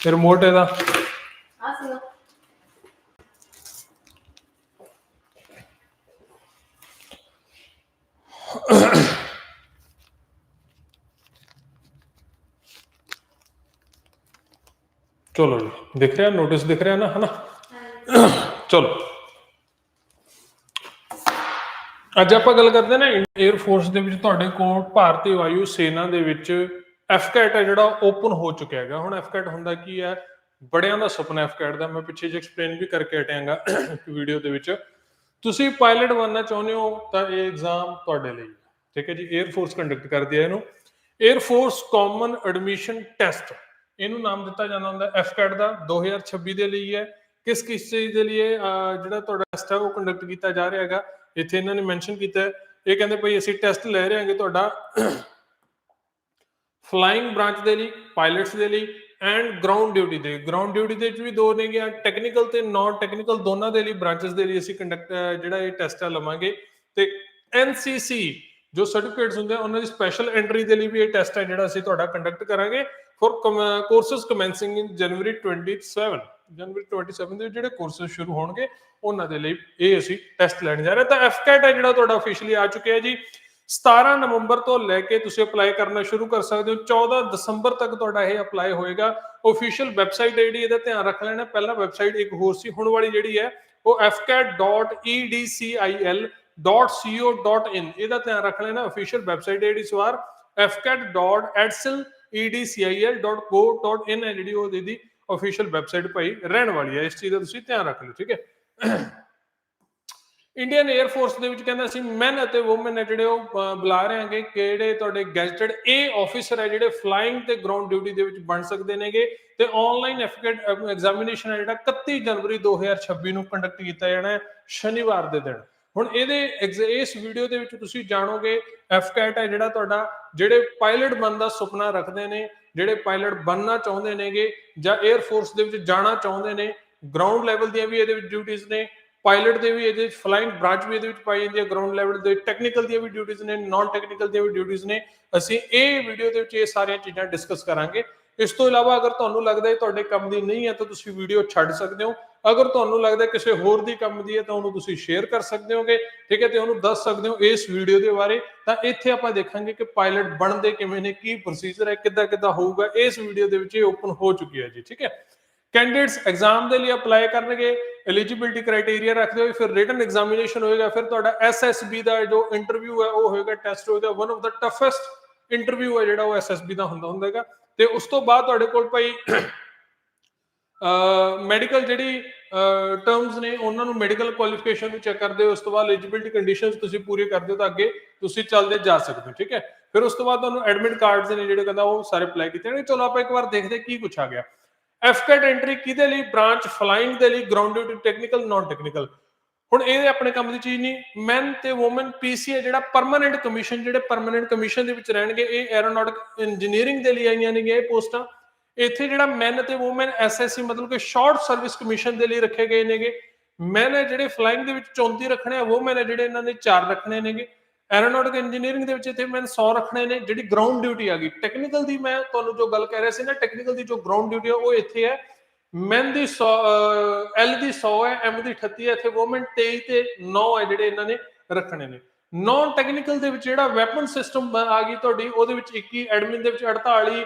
Remote ਇਹਦਾ ਆ ਚਲੋ ਜੀ ਦਿਖ ਰਿਹਾ? ਨੋਟਿਸ ਦਿਖ ਰਿਹਾ ਨਾ ਹਨਾ? ਚਲੋ। ਅੱਜ ਆਪਾਂ ਗੱਲ ਕਰਦੇ ਨਾ 에ਅਰ ਫੋਰਸ ਦੇ ਵਿੱਚ ਤੁਹਾਡੇ ਕੋਲ ਭਾਰਤੀ ਵਾਯੂ ਸੈਨਾ ਦੇ ਵਿੱਚ ਐਫਕੈਟ ਹੈ ਜਿਹੜਾ ਓਪਨ ਹੋ ਚੁੱਕਿਆ ਹੈਗਾ। ਹੁਣ ਐਫਕੈਟ ਹੁੰਦਾ ਕੀ ਹੈ? ਬੜਿਆਂ ਦਾ ਸੁਪਨਾ ਐਫਕੈਟ ਦਾ। ਮੈਂ ਪਿੱਛੇ ਜੇ ਐਕਸਪਲੇਨ ਵੀ ਕਰਕੇ ਹਟਿਆਂਗਾ ਇੱਕ ਵੀਡੀਓ ਦੇ ਵਿੱਚ। ਤੁਸੀਂ ਪਾਇਲਟ ਬਣਨਾ ਚਾਹੁੰਦੇ ਹੋ ਤਾਂ ਇਹ ਐਗਜ਼ਾਮ ਤੁਹਾਡੇ ਲਈ ਠੀਕ ਹੈ ਜੀ? 에ਅਰ ਫੋਰਸ ਕੰਡਕਟ ਕਰਦੀ ਹੈ ਇਹਨੂੰ। Air force common admission test ਇਹਨੂੰ ਨਾਮ ਦਿੱਤਾ ਜਾਂਦਾ ਹੁੰਦਾ ਐਫਕੈਟ ਦਾ। 2026 ਦੇ ਲਈ ਹੈ। ਕਿਸ ਕਿਸ ਚੀਜ਼ ਦੇ ਲਈ ਜਿਹੜਾ ਤੁਹਾਡਾ ਟੈਸਟ ਹੈ ਉਹ ਕੰਡਕਟ ਕੀਤਾ ਜਾ ਰਿਹਾ ਹੈਗਾ। ਇੱਥੇ ਇਹਨਾਂ ਨੇ ਮੈਂਸ਼ਨ ਕੀਤਾ ਹੈ। ਇਹ ਕਹਿੰਦੇ ਭਈ ਅਸੀਂ ਟੈਸਟ ਲੈ ਰਹੇ ਹਾਂਗੇ ਤੁਹਾਡਾ ਫਲਾਈਂਗ ਬ੍ਰਾਂਚ ਦੇ ਲਈ, ਪਾਇਲਟਸ ਦੇ ਲਈ ਐਂਡ ਗਰਾਊਂਡ ਡਿਊਟੀ ਦੇ। ਗਰਾਊਂਡ ਡਿਊਟੀ ਦੇ ਵਿੱਚ ਵੀ ਦੋ ਨੇ ਗਿਆ ਟੈਕਨੀਕਲ ਤੇ ਨਾਨ ਟੈਕਨੀਕਲ ਦੋਨਾਂ ਦੇ ਲਈ ਬ੍ਰਾਂਚਸ ਦੇ ਲਈ ਅਸੀਂ ਕੰਡਕਟ ਜਿਹੜਾ ਇਹ ਟੈਸਟ ਆ ਲਵਾਂਗੇ। ਤੇ ਐਨਸੀਸੀ ਜੋ ਸਰਟੀਫਿਕੇਟਸ ਹੁੰਦੇ ਆ, ਉਹਨਾਂ ਦੀ ਸਪੈਸ਼ਲ ਐਂਟਰੀ ਦੇ ਲਈ ਵੀ ਇਹ ਟੈਸਟ ਹੈ ਜਿਹੜਾ ਅਸੀਂ ਤੁਹਾਡਾ ਕੰਡਕਟ ਕਰਾਂਗੇ ਫॉर ਕੋਰਸਸ ਕਮੈਂਸਿੰਗ ਇਨ ਜਨਵਰੀ 27 ਜਨਵਰੀ 27 ਦੇ ਜਿਹੜੇ ਕੋਰਸਸ ਸ਼ੁਰੂ ਹੋਣਗੇ, ਉਹਨਾਂ ਦੇ ਲਈ ਇਹ ਅਸੀਂ ਟੈਸਟ ਲੈਣ ਜਾ ਰਹੇ ਹਾਂ। ਤਾਂ ਐਫਕੈਟ ਹੈ ਜਿਹੜਾ ਤੁਹਾਡਾ ਅਫੀਸ਼ੀਅਲੀ ਆ ਚੁੱਕਿਆ ਜੀ। 17 ਨਵੰਬਰ ਤੋਂ ਲੈ ਕੇ ਤੁਸੀਂ ਅਪਲਾਈ ਕਰਨਾ ਸ਼ੁਰੂ ਕਰ ਸਕਦੇ ਹੋ। 14 ਦਸੰਬਰ ਤੱਕ ਤੁਹਾਡਾ ਇਹ ਅਪਲਾਈ ਹੋਏਗਾ। ਅਫੀਸ਼ੀਅਲ ਵੈਬਸਾਈਟ ਜਿਹੜੀ ਇਹਦਾ ਧਿਆਨ ਰੱਖ ਲੈਣਾ। ਪਹਿਲਾਂ ਵੈਬਸਾਈਟ ਇੱਕ ਹੋਰ ਸੀ, ਹੁਣ ਵਾਲੀ ਜਿਹੜੀ ਹੈ, ਉਹ E fcat.edcil.co.in ਇਹਦਾ ਧਿਆਨ ਰੱਖ ਲੈਣਾ। ਅਫੀਸ਼ੀਅਲ ਵੈਬਸਾਈਟ ਜਿਹੜੀ ਇਸ ਵਾਰ E fcat.edcil.co.in ਹੈ ਜਿਹੜੀ ਉਹ ਇਹਦੀ ਅਫੀਸ਼ੀਅਲ ਵੈਬਸਾਈਟ ਭਾਈ, ਰਹਿਣ ਵਾਲੀ ਹੈ। ਇਸ ਚੀਜ਼ ਦਾ ਤੁਸੀਂ ਧਿਆਨ ਰੱਖ ਲਿਓ, ਠੀਕ ਹੈ? ਇੰਡੀਅਨ 에ਅਰ ਫੋਰਸ ਦੇ ਵਿੱਚ ਕਹਿੰਦਾ ਅਸੀਂ ਮੈਨ ਅਤੇ ਔਮਨ ਹੈ ਜਿਹੜੇ ਉਹ ਬੁਲਾ ਰਹੇ ਹਾਂਗੇ, ਕਿਹੜੇ ਤੁਹਾਡੇ ਗੈਜ਼ਟਡ ਏ ਆਫੀਸਰ ਹੈ ਜਿਹੜੇ ਫਲਾਈਂਗ ਤੇ ਗਰਾਊਂਡ ਡਿਊਟੀ ਦੇ ਵਿੱਚ ਬਣ ਸਕਦੇ ਨੇਗੇ ਤੇ ਆਨਲਾਈਨ ਐਫਕੇਟ ਐਗਜ਼ਾਮੀਨੇਸ਼ਨ ਹੈ ਜਿਹੜਾ 31 ਜਨਵਰੀ 2026 ਨੂੰ ਕੰਡਕਟ ਕੀਤਾ ਜਾਣਾ ਹੈ ਸ਼ਨੀਵਾਰ ਦੇ ਦਿਨ। ਹੁਣ ਇਹਦੇ ex- ਇਸ ਵੀਡੀਓ ਦੇ ਵਿੱਚ ਤੁਸੀਂ ਜਾਣੋਗੇ ਐਫਕੈਟ ਹੈ ਜਿਹੜਾ ਤੁਹਾਡਾ, ਜਿਹੜੇ ਪਾਇਲਟ ਬਣਨ ਦਾ ਸੁਪਨਾ ਰੱਖਦੇ ਨੇ, ਜਿਹੜੇ ਪਾਇਲਟ ਬਣਨਾ ਚਾਹੁੰਦੇ ਨੇਗੇ ਜਾਂ 에ਅਰ ਫੋਰਸ ਦੇ ਵਿੱਚ ਜਾਣਾ ਚਾਹੁੰਦੇ ਨੇ ਗਰਾਊਂਡ ਲੈਵਲ ਦੀਆਂ ਵੀ ਇਹਦੇ ਵਿੱਚ ਡਿਊਟੀਆਂ ਨੇ ਪਾਇਲਟ ਦੇ ਵੀ ਇਹਦੇ ਵਿੱਚ ਫਲਾਈਂਗ ਬ੍ਰਾਂਚ ਵੀ ਇਹਦੇ ਵਿੱਚ ਪਾਈ ਜਾਂਦੀ ਹੈ ਗਰਾਊਂਡ ਲੈਵਲ ਦੇ ਟੈਕਨੀਕਲ ਦੀਆਂ ਵੀ ਡਿਊਟੀਆਂ ਨੇ ਨਾਨ ਟੈਕਨੀਕਲ ਦੀਆਂ ਵੀ ਡਿਊਟੀਆਂ ਨੇ। ਅਸੀਂ ਇਹ ਵੀਡੀਓ ਦੇ ਵਿੱਚ ਇਹ ਸਾਰੀਆਂ ਚੀਜ਼ਾਂ ਡਿਸਕਸ ਕਰਾਂਗੇ। ਇਸ ਤੋਂ ਇਲਾਵਾ ਅਗਰ ਤੁਹਾਨੂੰ ਲੱਗਦਾ ਹੈ ਤੁਹਾਡੇ ਕੰਮ ਦੀ ਨਹੀਂ ਹੈ, ਤਾਂ ਤੁਸੀਂ ਵੀਡੀਓ ਛੱਡ ਸਕਦੇ ਹੋ। ਅਗਰ ਤੁਹਾਨੂੰ ਲੱਗਦਾ ਕਿਸੇ ਹੋਰ ਦੀ ਕੰਮ ਦੀ ਹੈ, ਤਾਂ ਉਹਨੂੰ ਤੁਸੀਂ ਸ਼ੇਅਰ ਕਰ ਸਕਦੇ ਹੋਗੇ, ਠੀਕ ਹੈ, ਤੇ ਉਹਨੂੰ ਦੱਸ ਸਕਦੇ ਹੋ ਇਸ ਵੀਡੀਓ ਦੇ ਬਾਰੇ। ਤਾਂ ਇੱਥੇ ਆਪਾਂ ਦੇਖਾਂਗੇ ਕਿ ਪਾਇਲਟ ਬਣਦੇ ਕਿਵੇਂ ਨੇ, ਕੀ ਪ੍ਰੋਸੀਜਰ ਹੈ ਕਿੱਦਾਂ ਕਿੱਦਾਂ ਹੋਊਗਾ। ਇਸ ਵੀਡੀਓ ਦੇ ਵਿੱਚ ਇਹ ਓਪਨ ਹੋ ਚੁੱਕੀ ਹੈ ਜੀ, ਠੀਕ ਹੈ। ਕੈਂਡੀਡੇਟਸ ਐਗਜ਼ਾਮ ਦੇ ਲਈ ਅਪਲਾਈ ਕਰਨਗੇ ਐਲੀਜੀਬਿਲਟੀ ਕ੍ਰਾਈਟੇਰੀਆ ਰੱਖਦੇ ਹੋਏ ਫਿਰ ਰਿਟਨ ਐਗਜ਼ਾਮੀਨੇਸ਼ਨ ਹੋਏਗਾ, ਫਿਰ ਤੁਹਾਡਾ ਐਸਐਸਬੀ ਦਾ ਜੋ ਇੰਟਰਵਿਊ ਹੈ, ਉਹ ਹੋਏਗਾ ਟੈਸਟ ਹੋਏਗਾ one of the toughest interview ਹੈ ਜਿਹੜਾ ਉਹ ਐਸਐਸਬੀ ਦਾ ਹੁੰਦਾ ਹੁੰਦਾਗਾ ਤੇ ਉਸ ਤੋਂ ਬਾਅਦ ਤੁਹਾਡੇ ਕੋਲ ਭਾਈ ਮੈਡੀਕਲ ਜਿਹੜੀ ਟਰਮਸ ਨੇ, ਉਹਨਾਂ ਨੂੰ ਮੈਡੀਕਲ ਕੁਆਲੀਫਿਕੇਸ਼ਨ ਨੂੰ ਚੈੱਕ ਕਰਦੇ ਹੋ ਉਸ ਤੋਂ ਬਾਅਦ ਐਲੀਜੀਬਿਲਟੀ ਕੰਡੀਸ਼ਨਸ ਤੁਸੀਂ ਪੂਰੀ ਕਰਦੇ ਹੋ ਤਾਂ ਅੱਗੇ ਤੁਸੀਂ ਚੱਲਦੇ ਜਾ ਸਕਦੇ ਹੋ, ਠੀਕ ਹੈ? ਫਿਰ ਉਸ ਤੋਂ ਬਾਅਦ ਤੁਹਾਨੂੰ ਐਡਮਿਟ ਕਾਰਡਸ ਨੇ ਜਿਹੜੇ ਕਹਿੰਦਾ ਉਹ ਸਾਰੇ ਅਪਲਾਈ ਕੀਤੇ ਨੇ ਚਲੋ ਆਪਾਂ ਇੱਕ ਵਾਰ ਦੇਖਦੇ ਹਾਂ ਕੀ ਕੁਛ ਆ ਗਿਆ। ਐਫਕੈਟ ਐਂਟਰੀ ਕਿਹਦੇ ਲਈ? ਬ੍ਰਾਂਚ ਫਲਾਈਂਗ ਦੇ ਲਈ ground duty technical non technical ਹੁਣ ਇਹ ਆਪਣੇ ਕੰਮ ਦੀ ਚੀਜ਼ ਨਹੀਂ। ਮੈਨ ਤੇ ਔਮਨ ਪੀਸੀ ਹੈ ਜਿਹੜਾ ਪਰਮਨੈਂਟ ਕਮਿਸ਼ਨ ਜਿਹੜੇ ਪਰਮਨੈਂਟ ਕਮਿਸ਼ਨ ਦੇ ਵਿੱਚ ਰਹਿਣਗੇ, ਇਹ ਐਰੋਨੌਟਿਕ ਇੰਜੀਨੀਅਰਿੰਗ ਦੇ ਲਈ ਆਈਆਂ ਨੇ ਇਹ ਪੋਸਟਾਂ। ਇੱਥੇ ਜਿਹੜਾ ਮੈਨ ਤੇ ਔਮਨ ਐਸਐਸਸੀ ਮਤਲਬ ਕਿ ਸ਼ਾਰਟ ਸਰਵਿਸ ਕਮਿਸ਼ਨ ਦੇ ਲਈ ਰੱਖੇ ਗਏ ਨੇਗੇ। ਮੈਨ ਹੈ ਜਿਹੜੇ ਫਲਾਈਂਗ ਦੇ ਵਿੱਚ 34 ਰੱਖਣੇ ਆ ਔਮਨ ਹੈ ਜਿਹੜੇ ਇਹਨਾਂ ਨੇ 4 ਰੱਖਣੇ ਨੇਗੇ। ਐਰੋਨੌਟਿਕ ਇੰਜੀਨੀਅਰਿੰਗ ਦੇ ਵਿੱਚ ਇੱਥੇ ਮੈਂ 100 ਰੱਖਣੇ ਨੇ, ਜਿਹੜੀ ਗਰਾਊਂਡ ਡਿਊਟੀ ਆ ਗਈ। ਟੈਕਨੀਕਲ ਦੀ ਮੈਂ ਤੁਹਾਨੂੰ ਜੋ ਗੱਲ ਕਹਿ ਰਿਹਾ ਸੀ ਨਾ ਟੈਕਨੀਕਲ ਦੀ ਜੋ ਗਰਾਊਂਡ ਡਿਊਟੀ ਆ, ਉਹ ਇੱਥੇ ਹੈ। ਮੈਨ ਦੀ 100 ਐਲ ਦੀ 100 ਹੈ ਐਮ ਦੀ 38 ਹੈ, ਇੱਥੇ ਔਮਨ 23 ਤੇ 9 ਹੈ ਜਿਹੜੇ ਇਹਨਾਂ ਨੇ ਰੱਖਣੇ ਨੇ। ਨਾਨ ਟੈਕਨੀਕਲ ਦੇ ਵਿੱਚ ਜਿਹੜਾ ਵੈਪਨ ਸਿਸਟਮ ਆ ਗਈ ਤੁਹਾਡੀ, ਉਹਦੇ ਵਿੱਚ 21 ਐਡਮਿਨ ਦੇ ਵਿੱਚ 48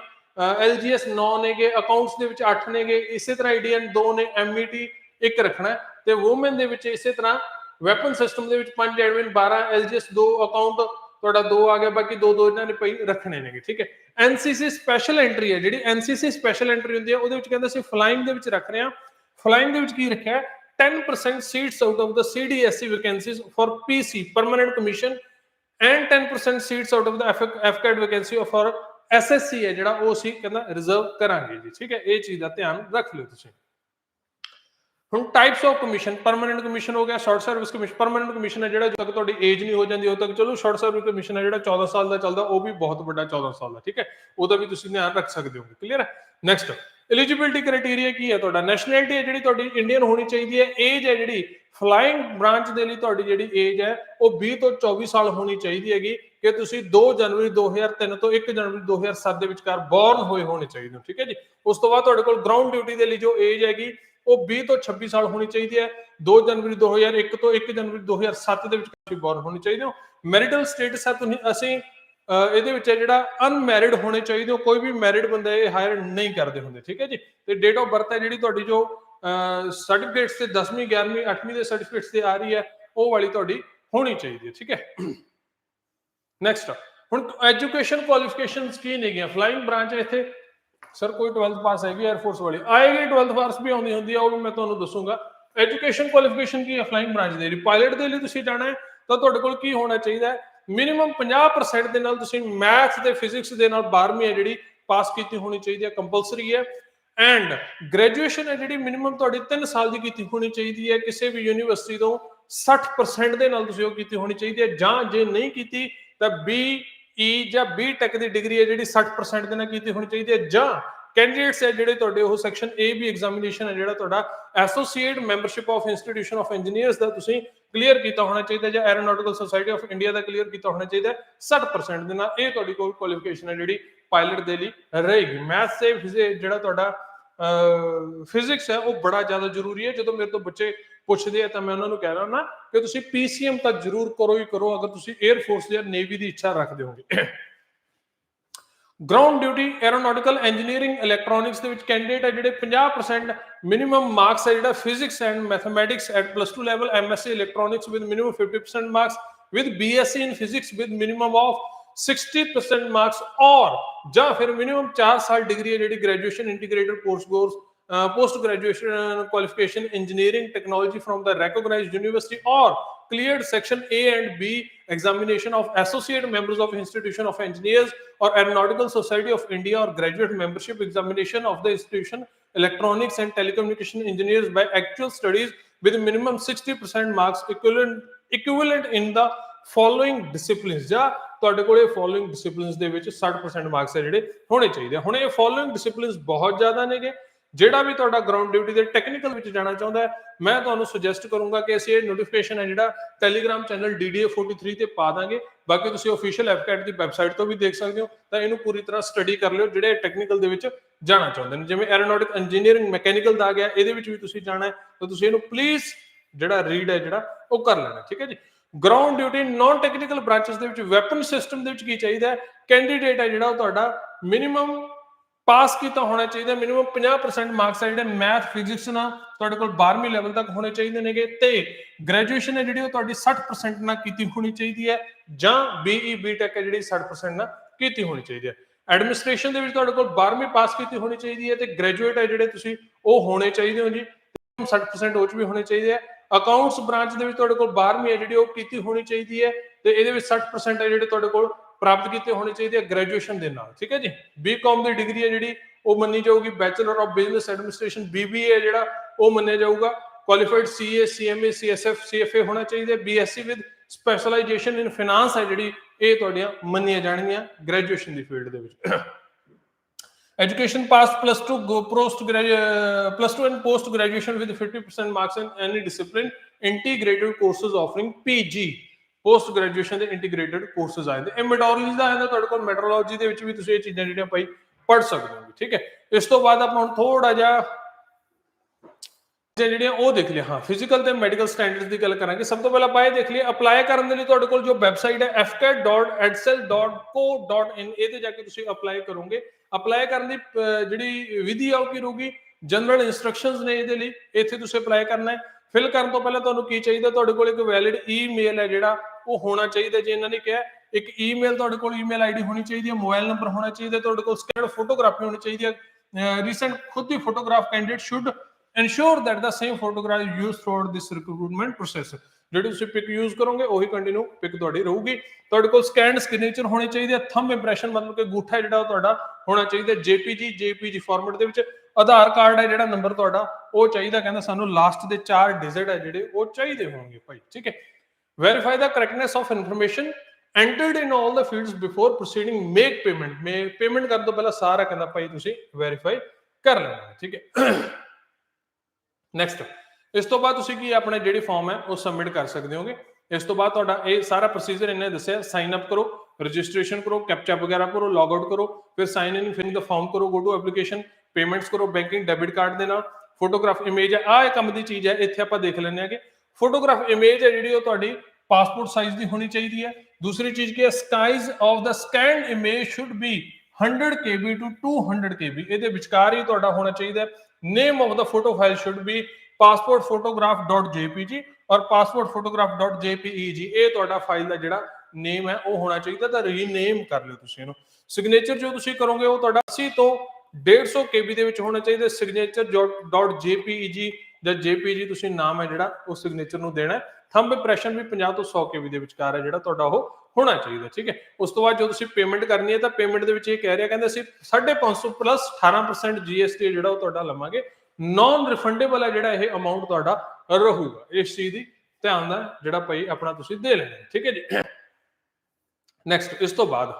ਐਲਜੀਐਸ 9 ਨੇਗੇ ਅਕਾਊਂਟਸ ਦੇ ਵਿੱਚ 8 ਨੇਗੇ, ਇਸੇ ਤਰ੍ਹਾਂ ਈਡੀਐਨ 2 ਨੇ ਐਮਈਟੀ ਇੱਕ ਰੱਖਣਾ ਹੈ। ਤੇ ਔਮਨ ਦੇ ਵਿੱਚ ਇਸੇ ਤਰ੍ਹਾਂ ਵੈਪਨ ਸਿਸਟਮ ਦੇ ਵਿੱਚ 5 ਐਡਮਿਨ 12 ਐਲਜੀਐਸ ਦੋ ਅਕਾਊਂਟ ਤੁਹਾਡਾ ਦੋ ਆ ਗਿਆ, ਬਾਕੀ 2 2 ਇਹਨਾਂ ਨੇ ਪਈ ਰੱਖਣੇ ਨੇਗੇ, ਠੀਕ ਹੈ। ਐਨਸੀਸੀ ਸਪੈਸ਼ਲ ਐਂਟਰੀ ਹੈ, ਜਿਹੜੀ ਐਨਸੀਸੀ ਸਪੈਸ਼ਲ ਐਂਟਰੀ ਹੁੰਦੀ ਹੈ, ਉਹਦੇ ਵਿੱਚ ਕਹਿੰਦੇ ਅਸੀਂ ਫਲਾਈਂਗ ਦੇ ਵਿੱਚ ਰੱਖ ਰਹੇ ਹਾਂ। ਫਲਾਈਂਗ ਦੇ ਵਿੱਚ ਕੀ ਰੱਖਿਆ ਹੈ? 10% seats out of the CDSC vacancies for PC permanent commission and 10% seats out of the FCAT vacancy for SSC ਹੈ ਜਿਹੜਾ ਉਹ ਅਸੀਂ ਕਹਿੰਦਾ ਰਿਜ਼ਰਵ ਕਰਾਂਗੇ ਜੀ, ਠੀਕ ਹੈ। ਇਹ ਚੀਜ਼ ਦਾ ਧਿਆਨ ਰੱਖ ਲਿਓ ਤੁਸੀਂ। ਹੁਣ types of commission permanent commission ਹੋ ਗਿਆ short service commission permanent commission ਹੈ ਜਿਹੜਾ ਜਦੋਂ ਤੱਕ ਤੁਹਾਡੀ ਏਜ ਨਹੀਂ ਹੋ ਜਾਂਦੀ, ਉਦੋਂ ਤੱਕ ਚਲੋ ਸ਼ਾਰਟ ਸਰਵਿਸ ਕਮਿਸ਼ਨ ਹੈ ਜਿਹੜਾ 14 ਸਾਲ ਦਾ ਚੱਲਦਾ, ਉਹ ਵੀ ਬਹੁਤ ਵੱਡਾ 14 ਸਾਲ ਦਾ, ਠੀਕ ਹੈ? ਉਹਦਾ ਵੀ ਤੁਸੀਂ ਧਿਆਨ ਰੱਖ ਸਕਦੇ ਹੋਗੇ ਕਲੀਅਰ ਹੈ? ਨੈਕਸਟ ਐਲੀਜੀਬਿਲਟੀ ਕ੍ਰਾਈਟੇਰੀਆ ਕੀ ਹੈ ਤੁਹਾਡਾ? ਨੈਸ਼ਨੈਲਿਟੀ ਹੈ ਜਿਹੜੀ ਤੁਹਾਡੀ ਇੰਡੀਅਨ ਹੋਣੀ ਚਾਹੀਦੀ ਹੈ ਏਜ ਹੈ ਜਿਹੜੀ ਫਲਾਈਂਗ ਬ੍ਰਾਂਚ ਦੇ ਲਈ ਤੁਹਾਡੀ ਜਿਹੜੀ ਏਜ ਹੈ, ਉਹ 20 ਤੋਂ 24 ਸਾਲ ਹੋਣੀ ਚਾਹੀਦੀ ਹੈਗੀ, ਕਿ ਤੁਸੀਂ 2 ਜਨਵਰੀ 2003 ਤੋਂ 1 ਜਨਵਰੀ 2007 ਦੇ ਵਿਚਕਾਰ ਬੌਰਨ ਹੋਏ ਹੋਣੇ ਚਾਹੀਦੇ ਹੋ, ਠੀਕ ਹੈ ਜੀ? ਉਸ ਤੋਂ ਬਾਅਦ ਤੁਹਾਡੇ ਕੋਲ ਗਰਾਊਂਡ ਡਿਊਟੀ ਦੇ ਲਈ ਜੋ ਏਜ ਹੈਗੀ ਉਹ 20 ਤੋਂ 26 ਸਾਲ ਹੋਣੀ ਚਾਹੀਦੀ ਹੈ। 2 ਜਨਵਰੀ 2001 ਤੋਂ 1 ਜਨਵਰੀ 2007 ਦੇ ਵਿੱਚ ਤੁਸੀਂ ਬੋਰਨ ਹੋਣੀ ਚਾਹੀਦੇ ਹੋ। ਮੈਰਿਟਲ ਸਟੇਟਸ ਹੈ ਤੁਸੀਂ, ਅਸੀਂ ਇਹਦੇ ਵਿੱਚ ਹੈ ਜਿਹੜਾ ਅਨਮੈਰਿਡ ਹੋਣੇ ਚਾਹੀਦੇ ਹੋ। ਕੋਈ ਵੀ ਮੈਰਿਡ ਬੰਦਾ ਇਹ ਹਾਇਰ ਨਹੀਂ ਕਰਦੇ ਹੁੰਦੇ, ਠੀਕ ਹੈ ਜੀ? ਤੇ ਡੇਟ ਆਫ ਬਰਥ ਹੈ ਜਿਹੜੀ ਤੁਹਾਡੀ ਜੋ ਸਰਟੀਫਿਕੇਟਸ ਤੇ 10ਵੀਂ 11ਵੀਂ 8ਵੀਂ ਦੇ ਸਰਟੀਫਿਕੇਟਸ ਤੇ ਆ ਰਹੀ ਹੈ, ਉਹ ਵਾਲੀ ਤੁਹਾਡੀ ਹੋਣੀ ਚਾਹੀਦੀ ਹੈ, ਠੀਕ ਹੈ? ਨੈਕਸਟ ਹੁਣ ਐਜੂਕੇਸ਼ਨ ਕੁਆਲੀਫਿਕੇਸ਼ਨਸ ਕੀ ਨੇਗੀਆਂ ਫਲਾਈਂਗ ਬ੍ਰਾਂਚ ਇੱਥੇ। ਸਰ ਕੋਈ 12th ਪਾਸ ਹੈਗੀ 에ਅਰ ਫੋਰਸ ਵਾਲੀ? ਆਏਗੀ 12th ਪਾਸ ਵੀ ਆਉਂਦੀ ਹੁੰਦੀ ਆ, ਉਹ ਵੀ ਮੈਂ ਤੁਹਾਨੂੰ ਦੱਸੂਗਾ। ਐਜੂਕੇਸ਼ਨ ਕੁਆਲੀਫਿਕੇਸ਼ਨ ਕੀ ਹੈ? ਫਲਾਈਂਗ ਬ੍ਰਾਂਚ ਦੇ ਲਈ। ਪਾਇਲਟ ਦੇ ਲਈ ਤੁਸੀਂ ਜਾਣਾ ਹੈ, ਤਾਂ ਤੁਹਾਡੇ ਕੋਲ ਕੀ ਹੋਣਾ ਚਾਹੀਦਾ ਹੈ? ਮਿਨੀਮਮ 50% ਦੇ ਨਾਲ ਤੁਸੀਂ ਮੈਥ ਤੇ ਫਿਜ਼ਿਕਸ ਦੇ ਨਾਲ 12ਵੀਂ ਹੈ ਜਿਹੜੀ ਪਾਸ ਕੀਤੀ ਹੋਣੀ ਚਾਹੀਦੀ ਹੈ ਕੰਪਲਸਰੀ ਹੈ। ਐਂਡ ਗ੍ਰੈਜੂਏਸ਼ਨ ਹੈ ਜਿਹੜੀ ਮਿਨੀਮਮ ਤੁਹਾਡੀ 3 ਸਾਲ ਦੀ ਕੀਤੀ ਹੋਣੀ ਚਾਹੀਦੀ ਹੈ, ਕਿਸੇ ਵੀ ਯੂਨੀਵਰਸਿਟੀ ਤੋਂ 60% ਦੇ ਨਾਲ ਤੁਸੀਂ ਉਹ ਕੀਤੀ ਹੋਣੀ ਚਾਹੀਦੀ ਹੈ। ਜਾਂ ਜੇ ਨਹੀਂ ਕੀਤੀ, ਤਾਂ ਬੀ ਈ ਜਾਂ ਬੀ ਟੈਕ ਦੀ ਡਿਗਰੀ ਹੈ ਜਿਹੜੀ 60% ਦੇ ਨਾਲ ਕੀਤੀ ਹੋਣੀ ਚਾਹੀਦੀ ਹੈ ਜਾਂ ਕੈਂਡੀਡੇਟਸ ਹੈ ਜਿਹੜੇ ਤੁਹਾਡੇ ਉਹ ਸੈਕਸ਼ਨ ਏ ਵੀ ਐਗਜ਼ਾਮੀਨੇਸ਼ਨ ਹੈ ਜਿਹੜਾ ਤੁਹਾਡਾ associate membership of institution of engineers ਦਾ ਤੁਸੀਂ ਕਲੀਅਰ ਕੀਤਾ ਹੋਣਾ ਚਾਹੀਦਾ ਜਾਂ ਐਰੋਨੌਟਿਕਲ ਸੁਸਾਇਟੀ ਆਫ ਇੰਡੀਆ ਦਾ ਕਲੀਅਰ ਕੀਤਾ ਹੋਣਾ ਚਾਹੀਦਾ ਹੈ। 60% ਦੇ ਨਾਲ ਇਹ ਤੁਹਾਡੀ ਕੋਲ ਕੁਆਲੀਫਿਕੇਸ਼ਨ ਹੈ ਜਿਹੜੀ ਪਾਇਲਟ ਦੇ ਲਈ ਰਹੇਗੀ ਮੈਥ ਤੇ ਜਿਹੜਾ ਤੁਹਾਡਾ ਫਿਜ਼ਿਕਸ ਹੈ ਉਹ ਬੜਾ ਜ਼ਿਆਦਾ ਜ਼ਰੂਰੀ ਹੈ ਜਦੋਂ ਮੇਰੇ ਤੋਂ ਬੱਚੇ ਪੁੱਛਦੇ ਆ ਤਾਂ ਮੈਂ ਉਹਨਾਂ ਨੂੰ ਕਹਿ ਰਹਾ ਨਾ ਕਿ ਤੁਸੀਂ ਪੀਸੀਐਮ ਤਾਂ ਜ਼ਰੂਰ ਕਰੋ ਹੀ ਕਰੋ, ਅਗਰ ਤੁਸੀਂ 에ਅਰ ਫੋਰਸ ਜਾਂ ਨੇਵੀ ਦੀ ਇੱਛਾ ਰੱਖਦੇ ਹੋਗੇ ground duty aeronautical engineering electronics ਦੇ ਵਿੱਚ ਕੈਂਡੀਡੇਟ ਹੈ ਜਿਹੜੇ 50% ਮਿਨੀਮਮ ਮਾਰਕਸ ਹੈ ਜਿਹੜਾ physics and mathematics at plus 2 level MSc electronics with minimum 50% marks with BSc in physics with minimum of 60% marks ਔਰ ਜਾਂ ਫਿਰ ਮਿਨੀਮਮ 4 ਸਾਲ ਡਿਗਰੀ ਹੈ ਜਿਹੜੀ graduation integrated course course post graduation qualification engineering technology from the recognized university or cleared section A and B examination of associate members of institution of engineers or aeronautical society of India or graduate membership examination of the institution electronics and telecommunication engineers by actual studies with minimum 60% marks equivalent equivalent in the following disciplines ਜਾਂ ਤੁਹਾਡੇ ਕੋਲੇ following ਡਿਸਪਲਿਨਸ ਦੇ ਵਿੱਚ 60% marks ਹੈ ਜਿਹੜੇ ਹੋਣੇ ਚਾਹੀਦੇ ਆ। ਹੁਣ ਇਹ ਫੋਲੋਇੰਗ ਡਿਸਪਲਿਨਸ ਬਹੁਤ ਜ਼ਿਆਦਾ ਨੇਗੇ ਜਿਹੜਾ ਵੀ ਤੁਹਾਡਾ ਗਰਾਊਂਡ ਡਿਊਟੀ ਦੇ ਟੈਕਨੀਕਲ ਵਿੱਚ ਜਾਣਾ ਚਾਹੁੰਦਾ ਮੈਂ ਤੁਹਾਨੂੰ ਸੁਜੈਸਟ ਕਰੂੰਗਾ ਕਿ ਅਸੀਂ ਇਹ ਨੋਟੀਫਿਕੇਸ਼ਨ ਹੈ ਜਿਹੜਾ ਟੈਲੀਗ੍ਰਾਮ ਚੈਨਲ DDA 43 ਤੇ ਪਾ ਦਾਂਗੇ। ਬਾਕੀ ਤੁਸੀਂ ਅਫੀਸ਼ੀਅਲ ਐਫਕੈਟ ਦੀ ਵੈਬਸਾਈਟ ਤੋਂ ਵੀ ਦੇਖ ਸਕਦੇ ਹੋ, ਤਾਂ ਇਹਨੂੰ ਪੂਰੀ ਤਰ੍ਹਾਂ ਸਟੱਡੀ ਕਰ ਲਿਓ, ਜਿਹੜੇ ਟੈਕਨੀਕਲ ਦੇ ਵਿੱਚ ਜਾਣਾ ਚਾਹੁੰਦੇ ਨੇ। ਜਿਵੇਂ ਐਰੋਨੌਟਿਕ ਇੰਜੀਨੀਅਰਿੰਗ ਮੈਕੈਨੀਕਲ ਦਾ ਆ ਗਿਆ, ਇਹਦੇ ਵਿੱਚ ਵੀ ਤੁਸੀਂ ਜਾਣਾ ਹੈ, ਤਾਂ ਤੁਸੀਂ ਇਹਨੂੰ ਪਲੀਜ਼ ਜਿਹੜਾ ਰੀਡ ਹੈ ਜਿਹੜਾ, ਉਹ ਕਰ ਲੈਣਾ, ਠੀਕ ਹੈ ਜੀ? Ground duty non technical branches ਦੇ ਵਿੱਚ ਵੈਪਨ ਸਿਸਟਮ ਦੇ ਵਿੱਚ ਕੀ ਚਾਹੀਦਾ ਹੈ? ਕੈਂਡੀਡੇਟ ਹੈ ਜਿਹੜਾ ਉਹ ਤੁਹਾਡਾ ਮਿਨੀਮਮ ਪਾਸ ਕੀਤਾ ਹੋਣਾ ਚਾਹੀਦਾ ਮਿਨੀਮਮ 50% ਮਾਰਕਸ ਆ ਜਿਹੜੇ ਮੈਥ ਫਿਜ਼ਿਕਸ ਨਾਲ ਤੁਹਾਡੇ ਕੋਲ 12ਵੀਂ ਲੈਵਲ ਤੱਕ ਹੋਣੇ ਚਾਹੀਦੇ ਨੇਗੇ ਤੇ ਗ੍ਰੈਜੂਏਸ਼ਨ ਹੈ ਜਿਹੜੀ ਉਹ ਤੁਹਾਡੀ 60% ਨਾਲ ਕੀਤੀ ਹੋਣੀ ਚਾਹੀਦੀ ਹੈ ਜਾਂ BE BTech ਹੈ ਜਿਹੜੀ 60% ਨਾਲ ਕੀਤੀ ਹੋਣੀ ਚਾਹੀਦੀ ਹੈ। ਐਡਮਿਨਿਸਟ੍ਰੇਸ਼ਨ ਦੇ ਵਿੱਚ ਤੁਹਾਡੇ ਕੋਲ 12ਵੀਂ ਪਾਸ ਕੀਤੀ ਹੋਣੀ ਚਾਹੀਦੀ ਹੈ ਤੇ ਗ੍ਰੈਜੂਏਟ ਹੈ ਜਿਹੜੇ ਤੁਸੀਂ ਉਹ ਹੋਣੇ ਚਾਹੀਦੇ ਹੋ ਜੀ 60% ਉਹ ਚ ਵੀ ਹੋਣੇ ਚਾਹੀਦੇ ਆ ਅਕਾਊਂਟਸ ਬ੍ਰਾਂਚ ਦੇ ਵਿੱਚ ਤੁਹਾਡੇ ਕੋਲ 12ਵੀਂ ਹੈ ਜਿਹੜੀ ਉਹ ਕੀਤੀ ਹੋਣੀ ਚਾਹੀਦੀ ਹੈ ਤੇ ਇਹਦੇ ਵਿੱਚ 60% ਹੈ ਜਿਹੜੇ ਤੁਹਾਡੇ ਕੋਲ ਪ੍ਰਾਪਤ ਕੀਤੇ ਹੋਣੇ ਚਾਹੀਦੇ ਆ ਗ੍ਰੈਜੂਏਸ਼ਨ ਦੇ ਨਾਲ, ਠੀਕ ਹੈ ਜੀ? ਬੀਕਾਮ ਦੀ ਡਿਗਰੀ ਹੈ ਜਿਹੜੀ, ਉਹ ਮੰਨੀ ਜਾਊਗੀ bachelor of business administration BBA ਜਿਹੜਾ, ਉਹ ਮੰਨਿਆ ਜਾਊਗਾ। Qualified CA CMA CSF CFA ਹੋਣਾ ਚਾਹੀਦਾ BSc with specialization in finance ਹੈ ਜਿਹੜੀ, ਇਹ ਤੁਹਾਡੀਆਂ ਮੰਨੀਆਂ ਜਾਣਗੀਆਂ ਗ੍ਰੈਜੂਏਸ਼ਨ ਦੀ ਫੀਲਡ ਦੇ ਵਿੱਚ। Education pass plus 2 go plus graduate plus 2 and post graduation with 50% marks in any discipline integrated courses offering pg post graduation ਦੇ ਇੰਟੀਗ੍ਰੇਟਿਡ courses ਆਏ ਨੇ ਇਹ ਮੈਟਰੋਲੋਜੀ ਦਾ ਆਉਂਦਾ ਤੁਹਾਡੇ ਕੋਲ ਮੈਟਰੋਲੋਜੀ ਦੇ ਵਿੱਚ ਵੀ ਤੁਸੀਂ ਇਹ ਚੀਜ਼ਾਂ ਜਿਹੜੀਆਂ ਭਾਈ ਪੜ ਸਕਦੇ ਹੋ। ਠੀਕ ਹੈ? ਇਸ ਤੋਂ ਬਾਅਦ ਆਪਾਂ ਹੁਣ ਥੋੜਾ ਜਿਹਾ ਜੇ ਜਿਹੜੀਆਂ ਉਹ ਦੇਖ ਲਿਆ ਹਾਂ ਫਿਜ਼ੀਕਲ ਤੇ ਮੈਡੀਕਲ ਸਟੈਂਡਰਡਸ ਦੀ ਗੱਲ ਕਰਾਂਗੇ। ਸਭ ਤੋਂ ਪਹਿਲਾਂ ਆਪਾਂ ਇਹ ਦੇਖ ਲਈਏ ਅਪਲਾਈ ਕਰਨ ਦੇ ਲਈ ਤੁਹਾਡੇ ਕੋਲ ਜੋ ਵੈਬਸਾਈਟ ਹੈ fcat.edsel.co.in ਇਹਦੇ ਜਾ ਕੇ ਤੁਸੀਂ ਅਪਲਾਈ ਕਰੋਗੇ। ਅਪਲਾਈ ਕਰਨ ਦੀ ਜਿਹੜੀ ਵਿਧੀ ਆ ਉਹ ਕੀ ਰਹੂਗੀ? ਜਨਰਲ ਇਨਸਟਰਕਸ਼ਨਸ ਨੇ ਇਹਦੇ ਲਈ। ਇੱਥੇ ਤੁਸੀਂ ਅਪਲਾਈ ਕਰਨਾ ਹੈ। ਫਿਲ ਕਰਨ ਤੋਂ ਪਹਿਲਾਂ ਤੁਹਾਨੂੰ ਕੀ ਚਾਹੀਦਾ? ਤੁਹਾਡੇ ਕੋਲ ਇੱਕ ਵੈਲਿਡ ਈਮੇਲ ਹੈ ਜਿਹੜਾ ਉਹ ਹੋਣਾ ਚਾਹੀਦਾ ਜੇ ਇਹਨਾਂ ਨੇ ਕਿਹਾ, ਇੱਕ ਈਮੇਲ ਤੁਹਾਡੇ ਕੋਲ ਈਮੇਲ ਆਈਡੀ ਹੋਣੀ ਚਾਹੀਦੀ ਹੈ ਮੋਬਾਈਲ ਨੰਬਰ ਹੋਣਾ ਚਾਹੀਦਾ, ਤੁਹਾਡੇ ਕੋਲ ਸਕੈਨਡ ਫੋਟੋਗ੍ਰਾਫੀ ਹੋਣੀ ਚਾਹੀਦੀ ਹੈ ਰੀਸੈਂਟ ਖੁਦ ਦੀ photograph candidate should ensure that the same photograph is used throughout this recruitment ਜਿਹੜੀ ਤੁਸੀਂ ਪਿਕ ਯੂਜ਼ ਕਰੋਗੇ, ਉਹੀ ਕੰਟੀਨਿਊ ਪਿਕ ਤੁਹਾਡੀ ਰਹੂਗੀ। ਤੁਹਾਡੇ ਕੋਲ ਸਕੈਨਡ ਸਿਗਨੇਚਰ ਹੋਣੇ ਚਾਹੀਦੇ ਆ ਥੰਬ ਇੰਪ੍ਰੈਸ਼ਨ ਮਤਲਬ ਕਿ ਗੂਠਾ ਜਿਹੜਾ ਉਹ ਤੁਹਾਡਾ ਹੋਣਾ ਚਾਹੀਦਾ ਜੇਪੀਜੀ ਜੇਪੀਜੀ ਫਾਰਮੈਟ ਦੇ ਵਿੱਚ। ਆਧਾਰ ਕਾਰਡ ਹੈ ਜਿਹੜਾ ਨੰਬਰ ਤੁਹਾਡਾ, ਉਹ ਚਾਹੀਦਾ, ਕਹਿੰਦਾ ਸਾਨੂੰ ਲਾਸਟ ਦੇ 4 ਡਿਜਿਟ ਹੈ ਜਿਹੜੇ, ਉਹ ਚਾਹੀਦੇ ਹੋਣਗੇ ਭਾਈ, ਠੀਕ ਹੈ। Verify the correctness of information entered in all the fields before proceeding, make payment. ਮੇ ਪੇਮੈਂਟ ਕਰਨ ਤੋਂ ਪਹਿਲਾਂ ਸਾਰਾ ਕਹਿੰਦਾ ਭਾਈ ਤੁਸੀਂ ਵੈਰੀਫਾਈ ਕਰ ਲੈਣਾ, ਠੀਕ ਹੈ। ਨੈਕਸਟ ਇਸ ਤੋਂ ਬਾਅਦ ਤੁਸੀਂ ਕੀ ਆਪਣੇ ਜਿਹੜੀ ਫਾਰਮ ਹੈ ਉਹ ਸਬਮਿਟ ਕਰ ਸਕਦੇ ਹੋਗੇ। ਇਸ ਤੋਂ ਬਾਅਦ ਤੁਹਾਡਾ ਇਹ ਸਾਰਾ ਪ੍ਰੋਸੀਜਰ ਇਹਨੇ ਦੱਸਿਆ ਸਾਈਨ ਅਪ ਕਰੋ ਰਜਿਸਟ੍ਰੇਸ਼ਨ ਕਰੋ ਕੈਪਚਾ ਵਗੈਰਾ ਕਰੋ ਲੌਗ ਆਊਟ ਕਰੋ, ਫਿਰ ਸਾਈਨ ਇਨ ਫਿਲਿੰਗ ਦਾ ਫਾਰਮ ਕਰੋ ਗੋ ਟੂ ਐਪਲੀਕੇਸ਼ਨ ਪੇਮੈਂਟਸ ਕਰੋ ਬੈਂਕਿੰਗ ਡੈਬਿਟ ਕਾਰਡ ਦੇ ਨਾਲ ਫੋਟੋਗ੍ਰਾਫ ਇਮੇਜ ਹੈ, ਆਹ ਇਹ ਕੰਮ ਦੀ ਚੀਜ਼ ਹੈ, ਇੱਥੇ ਆਪਾਂ ਦੇਖ ਲੈਂਦੇ ਹਾਂ ਕਿ ਫੋਟੋਗ੍ਰਾਫ ਇਮੇਜ ਹੈ ਜਿਹੜੀ ਉਹ ਤੁਹਾਡੀ ਪਾਸਪੋਰਟ ਸਾਈਜ਼ ਦੀ ਹੋਣੀ ਚਾਹੀਦੀ ਹੈ। ਦੂਸਰੀ ਚੀਜ਼ ਕੀ ਹੈ size of the scanned image should be 100 kb to 200 kb ਇਹਦੇ ਵਿਚਕਾਰ ਹੀ ਤੁਹਾਡਾ ਹੋਣਾ ਚਾਹੀਦਾ ਹੈ। Name of the photo file should be passportphotograph.jpg ਔਰ passportphotograph.jpeg ਇਹ ਤੁਹਾਡਾ ਫਾਈਲ ਦਾ ਜਿਹੜਾ ਨੇਮ ਹੈ, ਉਹ ਹੋਣਾ ਚਾਹੀਦਾ ਤਾਂ ਰੀਨੇਮ ਕਰ ਲਿਓ ਤੁਸੀਂ ਇਹਨੂੰ। ਸਿਗਨੇਚਰ ਜੋ ਤੁਸੀਂ ਕਰੋਗੇ, ਉਹ ਤੁਹਾਡਾ 80 ਤੋਂ 150 kb ਦੇ ਵਿੱਚ ਹੋਣਾ ਚਾਹੀਦਾ signature.jpeg ਜਾਂ jpeg ਤੁਸੀਂ ਨਾਮ ਹੈ ਜਿਹੜਾ, ਉਹ ਸਿਗਨੇਚਰ ਨੂੰ ਦੇਣਾ ਥੰਬ ਇੰਪ੍ਰੈਸ਼ਨ ਵੀ 50 ਤੋਂ 100 kb ਦੇ ਵਿਚਕਾਰ ਹੈ ਜਿਹੜਾ ਤੁਹਾਡਾ ਉਹ ਹੋਣਾ ਚਾਹੀਦਾ, ਠੀਕ ਹੈ? ਉਸ ਤੋਂ ਬਾਅਦ ਜਦੋਂ ਤੁਸੀਂ ਪੇਮੈਂਟ ਕਰਨੀ ਹੈ ਤਾਂ ਪੇਮੈਂਟ ਦੇ ਵਿੱਚ ਇਹ ਕਹਿ ਰਿਹਾ, ਕਹਿੰਦੇ ਅਸੀਂ 550 ਪਲੱਸ 18% GST ਜਿਹੜਾ ਉਹ ਤੁਹਾਡਾ ਲਵਾਂਗੇ। ਨਾਨ ਰਿਫੰਡੇਬਲ ਹੈ ਜਿਹੜਾ ਇਹ ਅਮਾਉਂਟ ਤੁਹਾਡਾ ਰਹੂਗਾ। ਇਸ ਚੀਜ਼ ਦੀ ਧਿਆਨ ਦਾ ਜਿਹੜਾ ਭਾਈ ਆਪਣਾ ਤੁਸੀਂ ਦੇ ਲੈਣਾ ਠੀਕ ਹੈ ਜੀ? ਨੈਕਸਟ ਇਸ ਤੋਂ ਬਾਅਦ।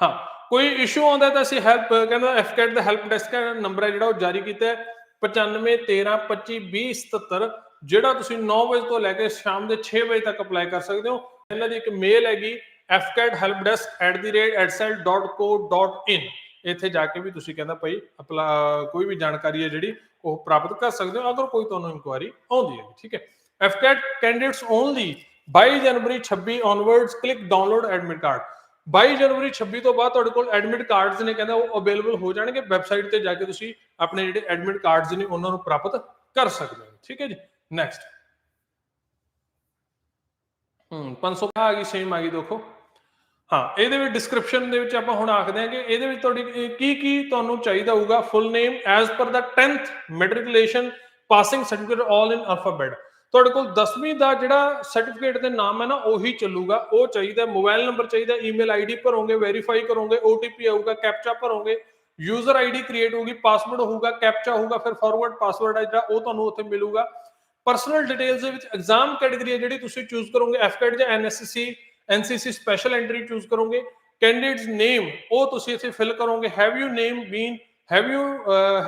ਹਾਂ, ਕੋਈ ਇਸ਼ੂ ਆਉਂਦਾ ਤਾਂ ਅਸੀਂ ਹੈਲਪ ਕਹਿੰਦਾ ਐਫਕੈਟ ਦਾ ਹੈਲਪ ਡੈਸਕ ਨੰਬਰ ਹੈ ਜਿਹੜਾ ਉਹ ਜਾਰੀ ਕੀਤਾ ਹੈ। 9513252077 ਜਿਹੜਾ ਤੁਸੀਂ 9 ਵਜੇ ਤੋਂ ਲੈ ਕੇ ਸ਼ਾਮ ਦੇ 6 ਵਜੇ ਤੱਕ ਅਪਲਾਈ ਕਰ ਸਕਦੇ ਹੋ। ਇਹਨਾਂ ਦੀ ਇੱਕ ਮੇਲ ਹੈਗੀ fcathelpdesk@theratel.co.in ਇੱਥੇ ਜਾ ਕੇ ਵੀ ਤੁਸੀਂ ਕਹਿੰਦਾ ਭਾਈ ਅਪਲਾ ਕੋਈ ਵੀ ਜਾਣਕਾਰੀ ਹੈ ਜਿਹੜੀ ਉਹ ਪ੍ਰਾਪਤ ਕਰ ਸਕਦੇ ਹੋ, ਅਗਰ ਕੋਈ ਤੁਹਾਨੂੰ ਇਨਕੁਆਇਰੀ ਆਉਂਦੀ ਹੈ। ਠੀਕ ਹੈ। fcat candidates only 22 January 26 onwards click download admit card 22 ਜਨਵਰੀ 26 ਤੋਂ ਬਾਅਦ ਤੁਹਾਡੇ ਕੋਲ ਐਡਮਿਟ ਕਾਰਡਸ ਨੇ, ਕਹਿੰਦਾ ਉਹ ਅਵੇਲੇਬਲ ਹੋ ਜਾਣਗੇ ਵੈਬਸਾਈਟ ਤੇ ਜਾ ਕੇ ਤੁਸੀਂ ਆਪਣੇ ਜਿਹੜੇ ਐਡਮਿਟ ਕਾਰਡਸ ਨੇ, ਉਹਨਾਂ ਨੂੰ ਪ੍ਰਾਪਤ ਕਰ ਸਕਦੇ ਹੋ। ਠੀਕ ਹੈ ਜੀ? ਨੈਕਸਟ ਹਮ 500 ਆ ਗਈ ਸੇਮ ਆ ਗਈ, ਦੇਖੋ। ਹਾਂ, ਇਹਦੇ ਵਿੱਚ ਡਿਸਕ੍ਰਿਪਸ਼ਨ ਦੇ ਵਿੱਚ ਆਪਾਂ ਹੁਣ ਆਖਦੇ ਹਾਂ ਕਿ ਇਹਦੇ ਵਿੱਚ ਤੁਹਾਡੀ ਕੀ ਕੀ ਤੁਹਾਨੂੰ ਚਾਹੀਦਾ ਹੋਊਗਾ ਫੁੱਲ name as per the 10th matriculation passing certificate all in alphabet ਤੁਹਾਡੇ ਕੋਲ 10ਵੀਂ ਦਾ ਜਿਹੜਾ ਸਰਟੀਫਿਕੇਟ ਦੇ ਨਾਮ ਹੈ ਨਾ, ਉਹੀ ਚੱਲੂਗਾ। ਉਹ ਚਾਹੀਦਾ ਮੋਬਾਈਲ ਨੰਬਰ ਚਾਹੀਦਾ ਈਮੇਲ ਆਈਡੀ ਭਰੋਗੇ ਵੈਰੀਫਾਈ ਕਰੋਗੇ OTP ਆਊਗਾ ਕੈਪਚਾ ਭਰੋਗੇ ਯੂਜ਼ਰ ਆਈਡੀ ਕ੍ਰੀਏਟ ਹੋਊਗੀ ਪਾਸਵਰਡ ਹੋਊਗਾ ਕੈਪਚਾ ਹੋਊਗਾ, ਫਿਰ ਫਾਰਵਰਡ ਪਾਸਵਰਡ ਹੈ ਜਿਹੜਾ, ਉਹ ਤੁਹਾਨੂੰ ਉੱਥੇ ਮਿਲੂਗਾ। ਪਰਸਨਲ ਡਿਟੇਲਸ ਦੇ ਵਿੱਚ ਐਗਜ਼ਾਮ ਕੈਟਾਗਰੀ ਹੈ ਜਿਹੜੀ, ਤੁਸੀਂ ਚੂਜ਼ ਕਰੋਗੇ ਐਫਕੈਟ ਜਾਂ NSC NCC special entry choose ਕਰੋਗੇ। ਕੈਂਡੀਡੇਟਸ ਨੇਮ ਉਹ ਤੁਸੀਂ ਇੱਥੇ ਫਿਲ ਕਰੋਗੇ। Have you name been have you